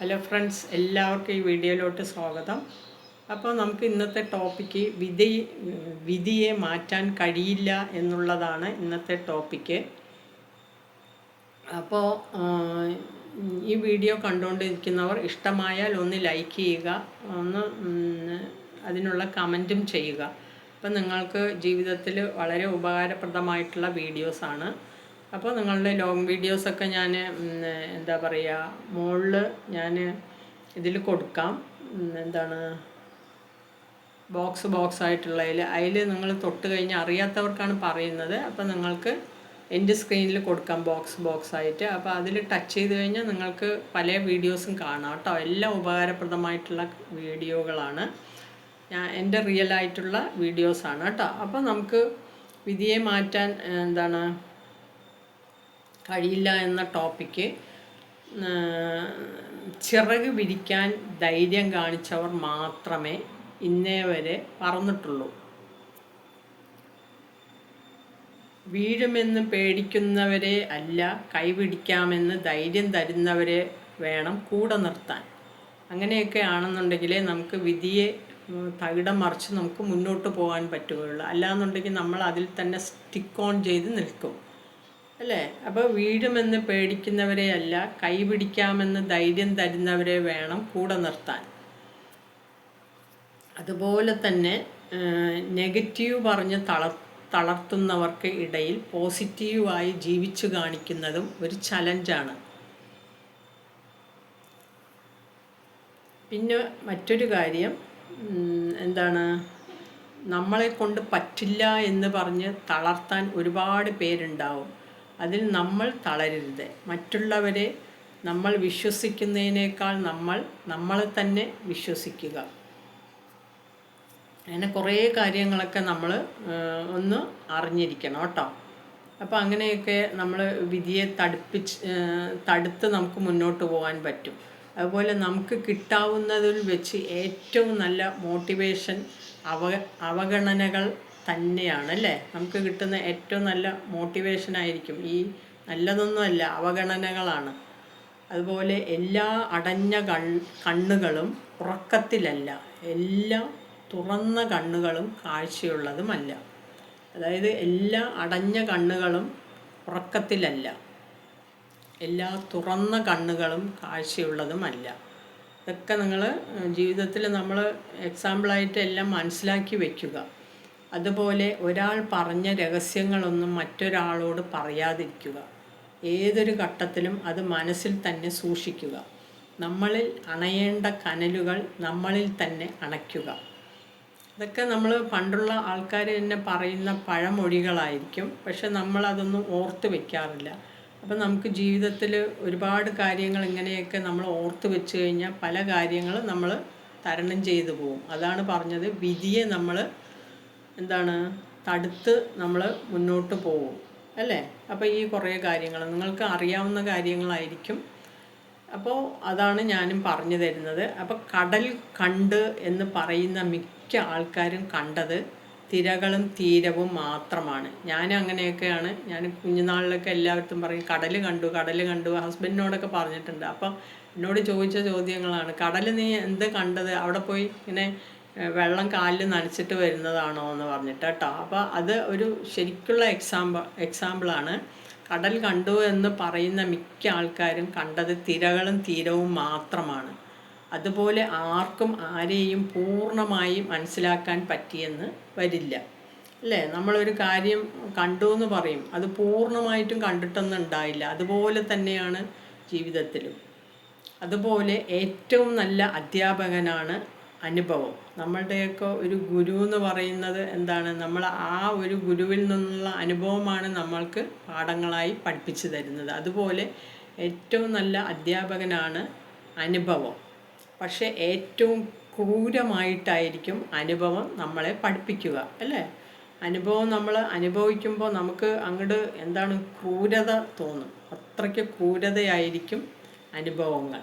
Hello friends എല്ലാവർക്കും ഈ വീഡിയോയിലോട്ട് സ്വാഗതം. അപ്പോൾ നമുക്ക് ഇന്നത്തെ ടോപ്പിക്ക് വിധി വിധിയെ മാറ്റാൻ കഴിയില്ല എന്നുള്ളതാണ് ഇന്നത്തെ ടോപ്പിക്ക് അപ്പോൾ ഈ വീഡിയോ കണ്ടുകൊണ്ടിരിക്കുന്നവർ ഇഷ്ടമായാൽ ഒന്ന് ലൈക്ക് ചെയ്യുക ഒന്ന് അതിനുള്ള കമന്റും ചെയ്യുക. അപ്പം നിങ്ങൾക്ക് ജീവിതത്തിൽ വളരെ ഉപകാരപ്രദമായിട്ടുള്ള വീഡിയോസാണ്. അപ്പോൾ നിങ്ങളുടെ ലോങ് വീഡിയോസൊക്കെ ഞാൻ എന്താ പറയുക മുകളിൽ ഞാൻ ഇതിൽ കൊടുക്കാം. എന്താണ് ബോക്സ് ബോക്സ് ആയിട്ടുള്ളതിൽ അതിൽ നിങ്ങൾ തൊട്ട് കഴിഞ്ഞാൽ അറിയാത്തവർക്കാണ് പറയുന്നത്. അപ്പോൾ നിങ്ങൾക്ക് എന്റെ സ്ക്രീനിൽ കൊടുക്കാം ബോക്സ് ബോക്സ് ആയിട്ട്. അപ്പോൾ അതിൽ ടച്ച് ചെയ്ത് കഴിഞ്ഞാൽ നിങ്ങൾക്ക് പല വീഡിയോസും കാണാം കേട്ടോ. എല്ലാം ഉപകാരപ്രദമായിട്ടുള്ള വീഡിയോകളാണ്. ഞാൻ എന്റെ റിയൽ ആയിട്ടുള്ള വീഡിയോസാണ് കേട്ടോ. അപ്പോൾ നമുക്ക് വിധിയെ മാറ്റാൻ എന്താണ് കഴിയില്ല എന്ന ടോപ്പിക്ക് ചിറക് വിരിക്കാൻ ധൈര്യം കാണിച്ചവർ മാത്രമേ ഇന്നേ വരെ പറന്നിട്ടുള്ളൂ. വീഴുമെന്ന് പേടിക്കുന്നവരെ അല്ല കൈപിടിക്കാമെന്ന് ധൈര്യം തരുന്നവരെ വേണം കൂടെ നിർത്താൻ. അങ്ങനെയൊക്കെ ആണെന്നുണ്ടെങ്കിൽ നമുക്ക് വിധിയെ തകിടം മറിച്ച് നമുക്ക് മുന്നോട്ട് പോകാൻ പറ്റുകയുള്ളൂ. അല്ലാന്നുണ്ടെങ്കിൽ നമ്മൾ അതിൽ തന്നെ സ്റ്റിക്ക് ഓൺ ചെയ്ത് നിൽക്കും. അല്ലേ? അപ്പോൾ വീഴുമെന്ന് പേടിക്കുന്നവരെ അല്ല കൈപിടിക്കാമെന്ന് ധൈര്യം തരുന്നവരെ വേണം കൂടെ നിർത്താൻ. അതുപോലെ തന്നെ നെഗറ്റീവ് പറഞ്ഞ് തള തളർത്തുന്നവർക്ക് ഇടയിൽ പോസിറ്റീവായി ജീവിച്ചു കാണിക്കുന്നതും ഒരു ചലഞ്ചാണ്. പിന്നെ മറ്റൊരു കാര്യം എന്താണ്? നമ്മളെ കൊണ്ട് പറ്റില്ല എന്ന് പറഞ്ഞ് തളർത്താൻ ഒരുപാട് പേരുണ്ടാവും. അതിൽ നമ്മൾ തളരരുത്. മറ്റുള്ളവരെ നമ്മൾ വിശ്വസിക്കുന്നതിനേക്കാൾ നമ്മൾ നമ്മളെ തന്നെ വിശ്വസിക്കുക. അങ്ങനെ കുറേ കാര്യങ്ങളൊക്കെ നമ്മൾ ഒന്ന് അറിഞ്ഞിരിക്കണം കേട്ടോ. അപ്പോൾ അങ്ങനെയൊക്കെ നമ്മൾ വിധിയെ തടുപ്പിച്ച് തടുത്ത് നമുക്ക് മുന്നോട്ട് പോകാൻ പറ്റും. അതുപോലെ നമുക്ക് കിട്ടാവുന്നതിൽ വെച്ച് ഏറ്റവും നല്ല മോട്ടിവേഷൻ അവ അവഗണനകൾ തന്നെയാണ് അല്ലേ നമുക്ക് കിട്ടുന്ന ഏറ്റവും നല്ല മോട്ടിവേഷൻ ആയിരിക്കും. ഈ നല്ലതൊന്നുമല്ല അവഗണനകളാണ്. അതുപോലെ എല്ലാ അടഞ്ഞ കൺ കണ്ണുകളും ഉറക്കത്തിലല്ല. എല്ലാ തുറന്ന കണ്ണുകളും കാഴ്ചയുള്ളതുമല്ല. അതായത് എല്ലാ അടഞ്ഞ കണ്ണുകളും ഉറക്കത്തിലല്ല. എല്ലാ തുറന്ന കണ്ണുകളും കാഴ്ചയുള്ളതുമല്ല. ഇതൊക്കെ നിങ്ങൾ ജീവിതത്തിൽ നമ്മൾ എക്സാമ്പിളായിട്ട് എല്ലാം മനസ്സിലാക്കി വയ്ക്കുക അതുപോലെ ഒരാൾ പറഞ്ഞ രഹസ്യങ്ങളൊന്നും മറ്റൊരാളോട് പറയാതിരിക്കുക. ഏതൊരു ഘട്ടത്തിലും അത് മനസ്സിൽ തന്നെ സൂക്ഷിക്കുക. നമ്മളിൽ അണയേണ്ട കനലുകൾ നമ്മളിൽ തന്നെ അണയ്ക്കുക. ഇതൊക്കെ നമ്മൾ പണ്ടുള്ള ആൾക്കാർ തന്നെ പറയുന്ന പഴമൊഴികളായിരിക്കും. പക്ഷെ നമ്മളതൊന്നും ഓർത്ത് വയ്ക്കാറില്ല അപ്പം നമുക്ക് ജീവിതത്തിൽ ഒരുപാട് കാര്യങ്ങൾ ഇങ്ങനെയൊക്കെ നമ്മൾ ഓർത്ത് വെച്ച് കഴിഞ്ഞാൽ പല കാര്യങ്ങളും നമ്മൾ തരണം ചെയ്തു പോകും. അതാണ് പറഞ്ഞത് വിധിയെ നമ്മൾ എന്താണ്? തടുത്ത് നമ്മൾ മുന്നോട്ട് പോകും അല്ലേ? അപ്പോൾ ഈ കുറേ കാര്യങ്ങൾ നിങ്ങൾക്ക് അറിയാവുന്ന കാര്യങ്ങളായിരിക്കും. അപ്പോൾ അതാണ് ഞാനും പറഞ്ഞു തരുന്നത്. അപ്പോൾ കടൽ കണ്ട് എന്ന് പറയുന്ന മിക്ക ആൾക്കാരും കണ്ടത് തിരകളും തീരവും മാത്രമാണ്. ഞാൻ അങ്ങനെയൊക്കെയാണ്. ഞാൻ കുഞ്ഞുനാളിലൊക്കെ എല്ലാവർക്കും പറയും കടൽ കണ്ടു കടൽ കണ്ടു. ഹസ്ബൻഡിനോടൊക്കെ പറഞ്ഞിട്ടുണ്ട്. അപ്പം എന്നോട് ചോദിച്ച ചോദ്യങ്ങളാണ്. കടൽ നീ എന്ത് കണ്ടത്? അവിടെ പോയി ഇങ്ങനെ വെള്ളം കാലിൽ നനച്ചിട്ട് വരുന്നതാണോ എന്ന് പറഞ്ഞിട്ട് കേട്ടോ. അപ്പോൾ അത് ഒരു ശരിക്കുള്ള എക്സാമ്പിൾ എക്സാമ്പിളാണ്. കടൽ കണ്ടു എന്ന് പറയുന്ന മിക്ക ആൾക്കാരും കണ്ടത് തിരകളും തീരവും മാത്രമാണ്. അതുപോലെ ആർക്കും ആരെയും പൂർണമായി മനസ്സിലാക്കാൻ പറ്റിയെന്ന് വരില്ല. അല്ലേ? നമ്മളൊരു കാര്യം കണ്ടു എന്ന് പറയും. അത് പൂർണമായിട്ടും കണ്ടിട്ടൊന്നും ഉണ്ടായില്ല. അതുപോലെ തന്നെയാണ് ജീവിതത്തിലും. അതുപോലെ ഏറ്റവും നല്ല അധ്യാപകനാണ് അനുഭവം. നമ്മളുടെയൊക്കെ ഒരു ഗുരു എന്ന് പറയുന്നത് എന്താണ്? നമ്മൾ ആ ഒരു ഗുരുവിൽ നിന്നുള്ള അനുഭവമാണ് നമ്മൾക്ക് പാഠങ്ങളായി പഠിപ്പിച്ചു തരുന്നത്. അതുപോലെ ഏറ്റവും നല്ല അധ്യാപകനാണ് അനുഭവം. പക്ഷേ ഏറ്റവും ക്രൂരമായിട്ടായിരിക്കും അനുഭവം നമ്മളെ പഠിപ്പിക്കുക അല്ലേ? അനുഭവം നമ്മൾ അനുഭവിക്കുമ്പോൾ നമുക്ക് അങ്ങോട്ട് എന്താണ്? ക്രൂരത തോന്നും. അത്രയ്ക്ക് ക്രൂരതയായിരിക്കും അനുഭവങ്ങൾ.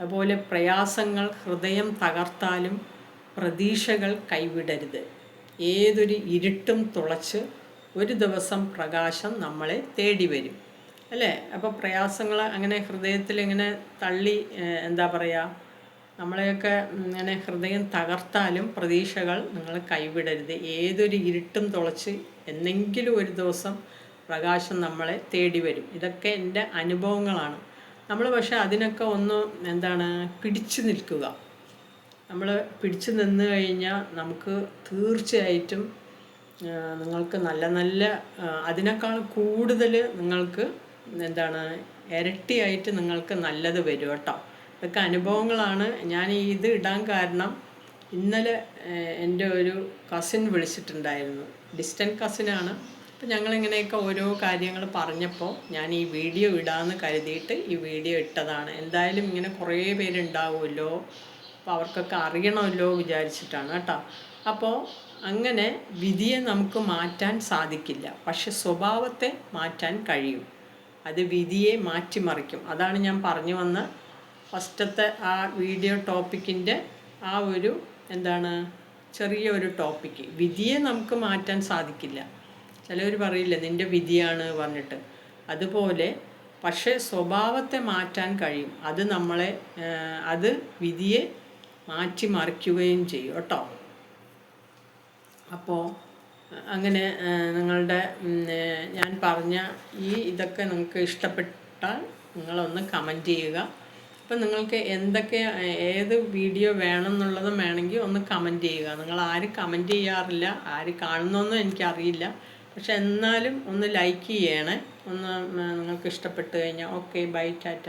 അതുപോലെ പ്രയാസങ്ങൾ ഹൃദയം തകർത്താലും പ്രതീക്ഷകൾ കൈവിടരുത്. ഏതൊരു ഇരുട്ടും തുളച്ച് ഒരു ദിവസം പ്രകാശം നമ്മളെ തേടി വരും. അല്ലേ? അപ്പോൾ പ്രയാസങ്ങൾ അങ്ങനെ ഹൃദയത്തിൽ ഇങ്ങനെ തള്ളി എന്താ പറയുക നമ്മളെയൊക്കെ ഇങ്ങനെ ഹൃദയം തകർത്താലും പ്രതീക്ഷകൾ നിങ്ങൾ കൈവിടരുത്. ഏതൊരു ഇരുട്ടും തുളച്ച് എന്നെങ്കിലും ഒരു ദിവസം പ്രകാശം നമ്മളെ തേടി വരും. ഇതൊക്കെ എന്റെ അനുഭവങ്ങളാണ്. നമ്മൾ പക്ഷെ അതിനൊക്കെ ഒന്ന് എന്താണ് പിടിച്ചു നിൽക്കുക. നമ്മൾ പിടിച്ചു നിന്ന് കഴിഞ്ഞാൽ നമുക്ക് തീർച്ചയായിട്ടും നിങ്ങൾക്ക് നല്ല നല്ല അതിനേക്കാൾ കൂടുതൽ നിങ്ങൾക്ക് എന്താണ് ഇരട്ടിയായിട്ട് നിങ്ങൾക്ക് നല്ലത് വരും കേട്ടോ. ഇതൊക്കെ അനുഭവങ്ങളാണ്. ഞാൻ ഇത് ഇടാൻ കാരണം ഇന്നലെ എന്റെ ഒരു കസിൻ വിളിച്ചിട്ടുണ്ടായിരുന്നു. ഡിസ്റ്റന്റ് കസിനാണ് അപ്പം ഞങ്ങളിങ്ങനെയൊക്കെ ഓരോ കാര്യങ്ങൾ പറഞ്ഞപ്പോൾ ഞാൻ ഈ വീഡിയോ ഇടാമെന്ന് കരുതിയിട്ട് ഈ വീഡിയോ ഇട്ടതാണ്. എന്തായാലും ഇങ്ങനെ കുറേ പേരുണ്ടാവുമല്ലോ. അപ്പോൾ അവർക്കൊക്കെ അറിയണമല്ലോ വിചാരിച്ചിട്ടാണ് കേട്ടോ. അപ്പോൾ അങ്ങനെ വിധിയെ നമുക്ക് മാറ്റാൻ സാധിക്കില്ല. പക്ഷെ സ്വഭാവത്തെ മാറ്റാൻ കഴിയും. അത് വിധിയെ മാറ്റിമറിക്കും. അതാണ് ഞാൻ പറഞ്ഞു വന്ന ഫസ്റ്റത്തെ ആ വീഡിയോ ടോപ്പിക്കിന്റെ ആ ഒരു എന്താണ് ചെറിയ ഒരു ടോപ്പിക്ക്. വിധിയെ നമുക്ക് മാറ്റാൻ സാധിക്കില്ല. ചിലവർ പറയില്ല നിന്റെ വിധിയാണ് പറഞ്ഞിട്ട്. അതുപോലെ പക്ഷേ സ്വഭാവത്തെ മാറ്റാൻ കഴിയും. അത് നമ്മളെ അത് വിധിയെ മാറ്റിമറിക്കുകയും ചെയ്യും കേട്ടോ. അപ്പോൾ അങ്ങനെ നിങ്ങളുടെ ഞാൻ പറഞ്ഞ ഈ ഇതൊക്കെ നിങ്ങൾക്ക് ഇഷ്ടപ്പെട്ടാൽ നിങ്ങളൊന്ന് കമന്റ് ചെയ്യുക. അപ്പം നിങ്ങൾക്ക് എന്തൊക്കെ ഏത് വീഡിയോ വേണം എന്നുള്ളതും വേണമെങ്കിൽ ഒന്ന് കമന്റ് ചെയ്യുക. നിങ്ങൾ ആരും കമന്റ് ചെയ്യാറില്ല. ആര് കാണുന്നൊന്നും എനിക്കറിയില്ല. പക്ഷെ എന്നാലും ഒന്ന് ലൈക്ക് ചെയ്യണേ. ഒന്ന് നിങ്ങൾക്ക് ഇഷ്ടപ്പെട്ട് കഴിഞ്ഞാൽ ഓക്കെ ബൈ ടാറ്റ